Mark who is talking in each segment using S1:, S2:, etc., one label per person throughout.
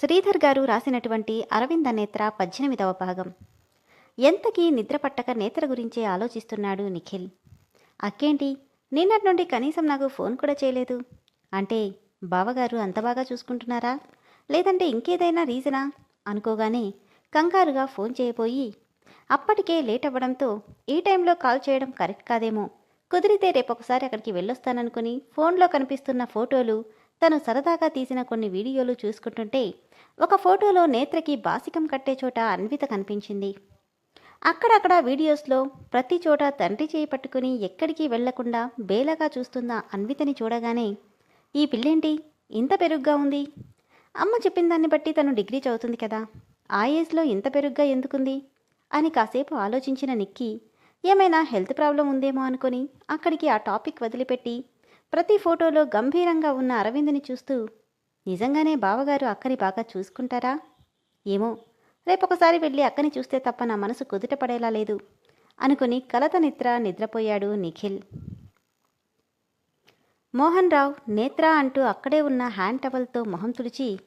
S1: శ్రీధర్ గారు రాసినటువంటి అరవింద నేత్ర పద్దెనిమిదవ భాగం. ఎంతకీ నిద్ర పట్టక నేత్ర గురించే ఆలోచిస్తున్నాడు నిఖిల్. అక్కేంటి? నిన్నటి నుండి కనీసం నాకు ఫోన్ కూడా చేయలేదు. అంటే బావగారు అంత బాగా చూసుకుంటున్నారా? లేదంటే ఇంకేదైనా రీజనా? అనుకోగానే కంగారుగా ఫోన్ చేయబోయి అప్పటికే లేట్ అవ్వడంతో ఈ టైంలో కాల్ చేయడం కరెక్ట్ కాదేమో. కుదిరితే రేపొకసారి అక్కడికి వెళ్ళొస్తాననుకుని ఫోన్లో కనిపిస్తున్న ఫోటోలు తను సరదాగా తీసిన కొన్ని వీడియోలు చూసుకుంటుంటే ఒక ఫోటోలో నేత్రకి బాసికం కట్టే చోట అన్విత కనిపించింది. అక్కడక్కడ వీడియోస్లో ప్రతి చోట తండ్రి చేయి పట్టుకుని ఎక్కడికి వెళ్ళకుండా బేలగా చూస్తున్న అన్వితని చూడగానే ఈ పిల్లేంటి? ఇంత పెరుగ్గా ఉంది. అమ్మ చెప్పిన దాన్ని బట్టి తను డిగ్రీ చదువుతుంది కదా. ఆ ఏజ్లో ఇంత పెరుగ్గా ఎందుకుంది? అని కాసేపు ఆలోచించిన నిక్కి ఏమైనా హెల్త్ ప్రాబ్లం ఉందేమో అనుకొని అక్కడికి ఆ టాపిక్ వదిలిపెట్టి ప్రతి ఫోటోలో గంభీరంగా ఉన్న అరవింద్ని చూస్తూ నిజంగానే బావగారు అక్కని బాగా చూసుకుంటారా? ఏమో రేపొకసారి వెళ్ళి అక్కని చూస్తే తప్ప నా మనసు కుదుట పడేలా లేదు అనుకుని కలత నిద్ర నిద్రపోయాడు నిఖిల్. మోహన్ రావు నేత్ర అంటూ అక్కడే ఉన్న హ్యాండ్ టవల్తో మొహం తుడిచి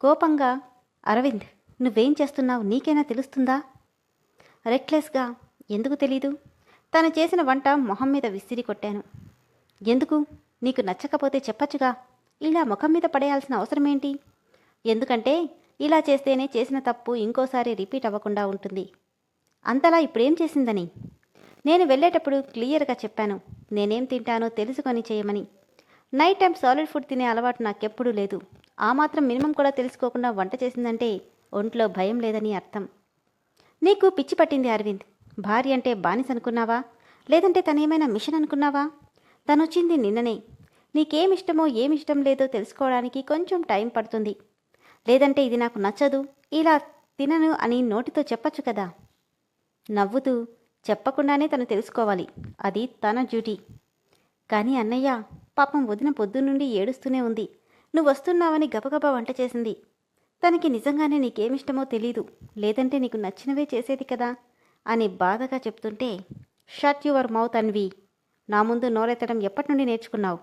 S1: కోపంగా అరవింద్ నువ్వేం చేస్తున్నావు? నీకైనా తెలుస్తుందా? రెక్లెస్గా ఎందుకు తెలీదు? తను చేసిన వంట మొహం మీద విసిరి కొట్టాను. ఎందుకు? నీకు నచ్చకపోతే చెప్పచ్చుగా. ఇలా ముఖం మీద పడేయాల్సిన అవసరమేంటి? ఎందుకంటే ఇలా చేస్తేనే చేసిన తప్పు ఇంకోసారి రిపీట్ అవ్వకుండా ఉంటుంది. అంతలా ఇప్పుడేం చేసిందని? నేను వెళ్ళేటప్పుడు క్లియర్గా చెప్పాను. నేనేం తింటానో తెలుసుకొని చేయమని. నైట్ టైం సాలిడ్ ఫుడ్ తినే అలవాటు నాకెప్పుడూ లేదు. ఆ మాత్రం మినిమం కూడా తెలుసుకోకుండా వంట చేసిందంటే ఒంట్లో భయం లేదని అర్థం. నీకు పిచ్చి పట్టింది అరవింద్. భార్య అంటే బానిస అనుకున్నావా? లేదంటే తనేమైనా మిషన్ అనుకున్నావా? తనొచ్చింది నిన్ననే. నీకేమిష్టమో ఏమిష్టం లేదో తెలుసుకోవడానికి కొంచెం టైం పడుతుంది. లేదంటే ఇది నాకు నచ్చదు. ఇలా తినను అని నోటితో చెప్పచ్చు కదా. నవ్వుతూ చెప్పకుండానే తను తెలుసుకోవాలి. అది తన డ్యూటీ. కానీ అన్నయ్య పాపం వదిన పొద్దున్నుండి ఏడుస్తూనే ఉంది. నువ్వు వస్తున్నావని గబగబా వంట చేసింది. తనకి నిజంగానే నీకేమిష్టమో తెలీదు. లేదంటే నీకు నచ్చినవే చేసేది కదా అని బాధగా చెప్తుంటే షట్ యువర్ మౌత్ అన్వి. నా ముందు నోరెత్తడం ఎప్పటి నుండి నేర్చుకున్నావు?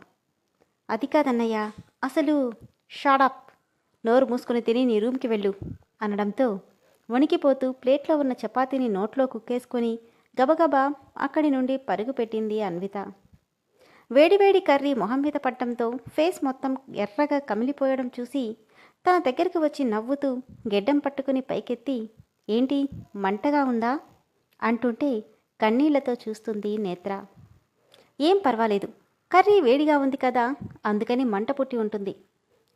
S1: అది కాదన్నయ్య. అసలు షాడప్ నోరు మూసుకుని తిని నీ రూమ్కి వెళ్ళు అనడంతో వణికిపోతూ ప్లేట్లో ఉన్న చపాతీని నోట్లో కుక్కేసుకొని గబగబా అక్కడి నుండి పరుగు పెట్టింది అన్విత. వేడివేడి కర్రీ మొహం మీద పట్టడంతో ఫేస్ మొత్తం ఎర్రగా కమిలిపోయడం చూసి తన దగ్గరికి వచ్చి నవ్వుతూ గెడ్డం పట్టుకుని పైకెత్తి ఏంటి మంటగా ఉందా? అంటుంటే కన్నీళ్ళతో చూస్తుంది నేత్ర. ఏం పర్వాలేదు. కర్రీ వేడిగా ఉంది కదా అందుకని మంట పుట్టి ఉంటుంది.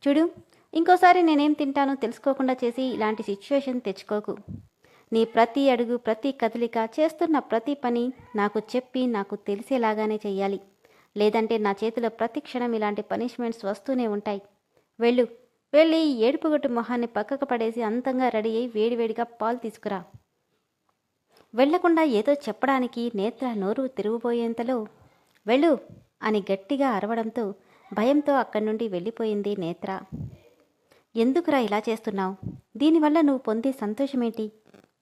S1: చూడు ఇంకోసారి నేనేం తింటానో తెలుసుకోకుండా చేసి ఇలాంటి సిచ్యువేషన్ తెచ్చుకోకు. నీ ప్రతి అడుగు ప్రతి కదలిక చేస్తున్న ప్రతి పని నాకు చెప్పి నాకు తెలిసేలాగానే చెయ్యాలి. లేదంటే నా చేతిలో ప్రతి క్షణం ఇలాంటి పనిష్మెంట్స్ వస్తూనే ఉంటాయి. వెళ్ళు వెళ్ళి ఈ ఏడుపుగొట్టు మొహాన్ని పక్కకు పడేసి అంతంగా రెడీ అయి వేడివేడిగా పాలు తీసుకురా. వెళ్ళకుండా ఏదో చెప్పడానికి నేత్ర నోరు తిరుగుపోయేంతలో వెళ్ళు అని గట్టిగా అరవడంతో భయంతో అక్కడి నుండి వెళ్ళిపోయింది నేత్ర. ఎందుకురా ఇలా చేస్తున్నావు? దీనివల్ల నువ్వు పొందే సంతోషమేంటి?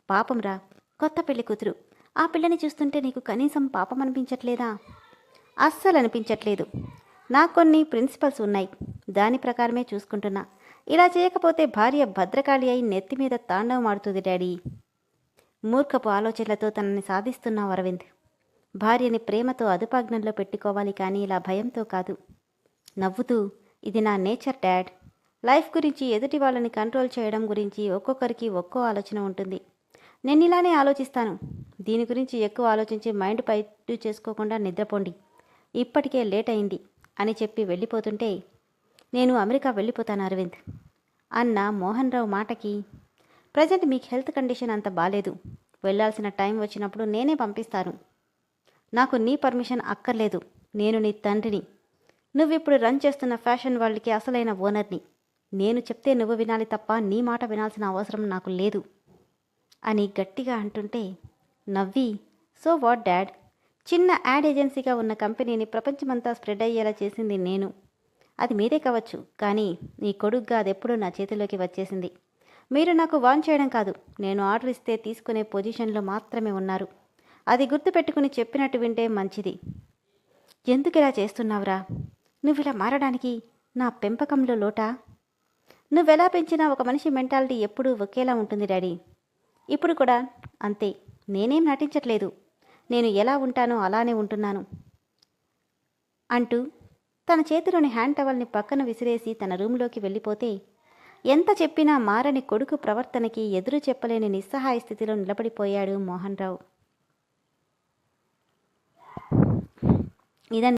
S1: పాపంరా కొత్త పెళ్ళి కూతురు. ఆ పిల్లని చూస్తుంటే నీకు కనీసం పాపం అనిపించట్లేదా? అస్సలు అనిపించట్లేదు. నాకు కొన్ని ప్రిన్సిపల్స్ ఉన్నాయి. దాని ప్రకారమే చూసుకుంటున్నా. ఇలా చేయకపోతే భార్య భద్రకాళి అయి నెత్తి మీద తాండవం ఆడుతుంది డాడీ. మూర్ఖపు ఆలోచనలతో తనని సాధిస్తున్నావు అరవింద్. భార్యని ప్రేమతో అదుపాజ్ఞంలో పెట్టుకోవాలి కానీ ఇలా భయంతో కాదు. నవ్వుతూ ఇది నా నేచర్ డాడ్. లైఫ్ గురించి ఎదుటి వాళ్ళని కంట్రోల్ చేయడం గురించి ఒక్కొక్కరికి ఒక్కో ఆలోచన ఉంటుంది. నేను ఇలానే ఆలోచిస్తాను. దీని గురించి ఎక్కువ ఆలోచించి మైండ్ పైటు చేసుకోకుండా నిద్రపోండి. ఇప్పటికే లేట్ అయింది అని చెప్పి వెళ్ళిపోతుంటే నేను అమెరికా వెళ్ళిపోతాను అరవింద్. అన్న మోహన్ రావు మాటకి ప్రజెంట్ మీకు హెల్త్ కండిషన్ అంత బాలేదు. వెళ్ళాల్సిన టైం వచ్చినప్పుడు నేనే పంపిస్తాను. నాకు నీ పర్మిషన్ అక్కర్లేదు. నేను నీ తండ్రిని. నువ్విప్పుడు రన్ చేస్తున్న ఫ్యాషన్ వరల్డ్కి అసలైన ఓనర్ని. నేను చెప్తే నువ్వు వినాలి తప్ప నీ మాట వినాల్సిన అవసరం నాకు లేదు. అని గట్టిగా అంటుంటే నవ్వి సో వాట్ డాడ్? చిన్న యాడ్ ఏజెన్సీగా ఉన్న కంపెనీని ప్రపంచమంతా స్ప్రెడ్ అయ్యేలా చేసింది నేను. అది మీదే కావచ్చు కానీ నీ కొడుగ్గా అది ఎప్పుడూ నా చేతిలోకి వచ్చేసింది. మీరు నాకు వాన్ చేయడం కాదు. నేను ఆర్డర్ ఇస్తే తీసుకునే పొజిషన్లో మాత్రమే ఉన్నారు. అది గుర్తుపెట్టుకుని చెప్పినట్టు వింటే మంచిది. ఎందుకు ఇలా చేస్తున్నావురా? నువ్వు ఇలా మారడానికి నా పెంపకంలో లోటా? నువ్వెలా పెంచినా ఒక మనిషి మెంటాలిటీ ఎప్పుడూ ఒకేలా ఉంటుంది డాడీ. ఇప్పుడు కూడా అంతే. నేనేం నటించట్లేదు. నేను ఎలా ఉంటానో అలానే ఉంటున్నాను. అంటూ తన చేతిలోని హ్యాండ్ టవల్ని పక్కన విసిరేసి తన రూంలోకి వెళ్ళిపోతే ఎంత చెప్పినా మారని కొడుకు ప్రవర్తనకి ఎదురు చెప్పలేని నిస్సహాయ స్థితిలో నిలబడిపోయాడు మోహన్ రావు. இதன்